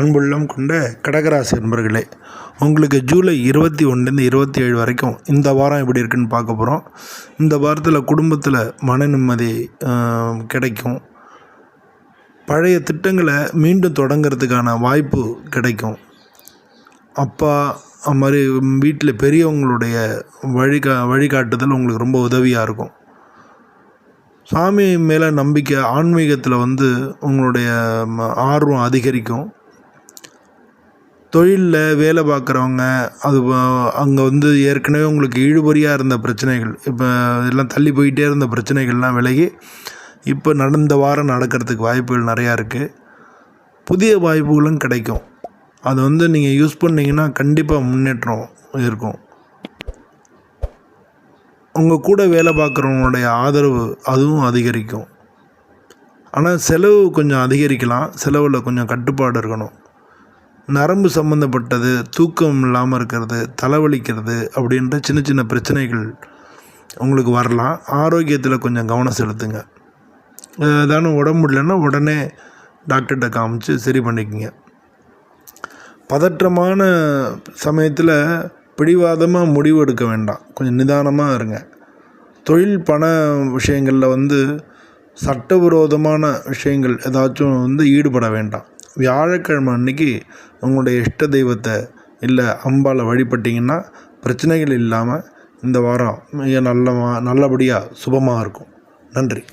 அன்புள்ளம் கொண்ட கடகராசி நண்பர்களே உங்களுக்கு ஜூலை இருபத்தி ஒன்றுலேருந்து இருபத்தி ஏழு வரைக்கும் இந்த வாரம் எப்படி இருக்குன்னு பார்க்க போகிறோம் இந்த வாரத்தில் குடும்பத்தில் மன நிம்மதி கிடைக்கும். பழைய திட்டங்களை மீண்டும் தொடங்கிறதுக்கான வாய்ப்பு கிடைக்கும். அப்பா அது மாதிரி வீட்டில் பெரியவங்களுடைய வழிகா வழிகாட்டுதல் உங்களுக்கு ரொம்ப உதவியாக இருக்கும். சாமி மேலே நம்பிக்கை ஆன்மீகத்தில் வந்து உங்களுடைய ம- ஆர்வம் அதிகரிக்கும். தொழிலில் வேலை பார்க்குறவங்க அது அங்கே வந்து ஏற்கனவே உங்களுக்கு இழுபறியாக இருந்த பிரச்சனைகள் இப்போ எல்லாம் தள்ளி போயிட்டே இருந்த பிரச்சனைகள்லாம் விலகி இப்போ நடந்த வாரம் நடக்கிறதுக்கு வாய்ப்புகள் நிறையா இருக்குது புதிய வாய்ப்புகளும் கிடைக்கும். அது வந்து நீங்கள் யூஸ் பண்ணிங்கன்னா கண்டிப்பாக முன்னேற்றம் இருக்கும். உங்கள் கூட வேலை பார்க்குறவங்களுடைய ஆதரவு அதுவும் அதிகரிக்கும். ஆனால் செலவு கொஞ்சம் அதிகரிக்கலாம். செலவில் கொஞ்சம் கட்டுப்பாடு இருக்கணும். நரம்பு சம்மந்தப்பட்டது தூக்கம் இல்லாமல் இருக்கிறது தலைவலிக்கிறது அப்படின்ற சின்ன சின்ன பிரச்சனைகள் உங்களுக்கு வரலாம். ஆரோக்கியத்தில் கொஞ்சம் கவனம் செலுத்துங்க. ஏதானும் உடம்பு இல்லைன்னா உடனே டாக்டர்கிட்ட காமிச்சு சரி பண்ணிக்கங்க. பதற்றமான சமயத்தில் பிடிவாதமாக முடிவு எடுக்க வேண்டாம். கொஞ்சம் நிதானமாக இருங்க. தொழில் பண விஷயங்களில் வந்து சட்டவிரோதமான விஷயங்கள் ஏதாச்சும் வந்து ஈடுபட வேண்டாம். வியாழக்கிழமை அன்னைக்கு உங்களுடைய இஷ்ட தெய்வத்தை இல்லை அம்பாலை வழிபட்டிங்கன்னா பிரச்சனைகள் இல்லாமல் இந்த வாரம் மிக நல்ல நல்லபடியாக சுபமாக இருக்கும். நன்றி.